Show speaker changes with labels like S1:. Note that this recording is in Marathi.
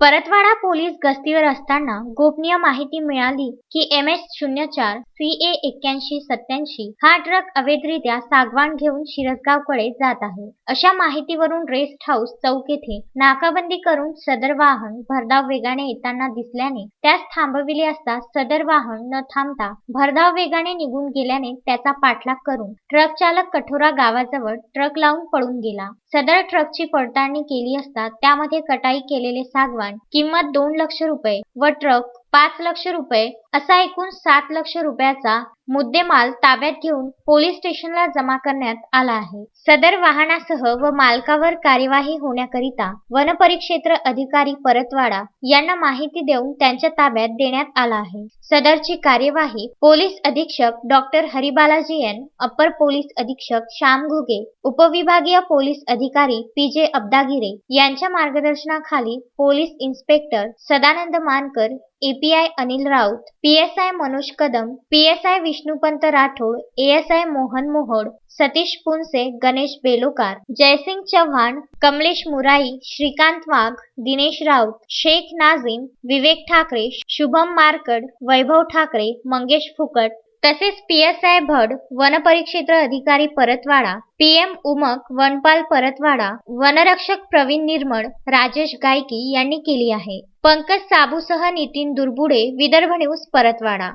S1: परतवाडा पोलीस गस्तीवर असताना गोपनीय माहिती मिळाली की एम एस शून्य चार सी ए एक्क्याऐंशी सत्याऐंशी हा ट्रक अवैधरित्या सागवान घेऊन शिरसगावकडे जात आहे. अशा माहितीवरून रेस्ट हाऊस चौक येथे नाकाबंदी करून सदर वाहन भरधाव वेगाने येताना दिसल्याने त्यास थांबविले असता सदर वाहन न थांबता भरधाव वेगाने निघून गेल्याने त्याचा पाठलाग करून ट्रक चालक कठोरा गावाजवळ ट्रक लावून पळून गेला. सदर ट्रकची पडताळणी केली असता त्यामध्ये कटाई केलेले सागवान किंमत दोन लक्ष रुपये व ट्रक पाच लक्ष रुपये असा एकूण सात लक्ष रुपयाचा मुद्देमाल ताब्यात घेऊन पोलीस स्टेशनला जमा करण्यात आला आहे. सदर वाहनासह व मालकावर कार्यवाही होण्याकरिता वनपरिक्षेत्र अधिकारी परतवाडा यांना माहिती देऊन त्यांच्या ताब्यात देण्यात आला आहे. सदरची कार्यवाही पोलीस अधीक्षक doctor Haribalaji N upper police अधीक्षक श्याम घुगे उपविभागीय पोलीस अधिकारी पी जे अब्दागिरे यांच्या मार्गदर्शनाखाली police inspector Sadanand Mankar API Anil Raut PSI Manoj Kadam PSI Vishnupant Rathod ASI Mohan Mohod Satish Punse Ganesh Belokar Jaysing Chavan Kamlesh Murai Shrikant Wagh Dinesh Raut Shaikh Nazim Vivek Thakare Shubham Markad Vaibhav Thakare Mangesh Phukat तसेच पीएसआय भड वनपरिक्षेत्र अधिकारी परतवाडा पीएम उमक वनपाल परतवाडा वनरक्षक प्रवीण निर्मळ राजेश गायकी यांनी केली आहे. पंकज साबूसह नितीन दुर्बुडे विदर्भ न्यूज परतवाडा.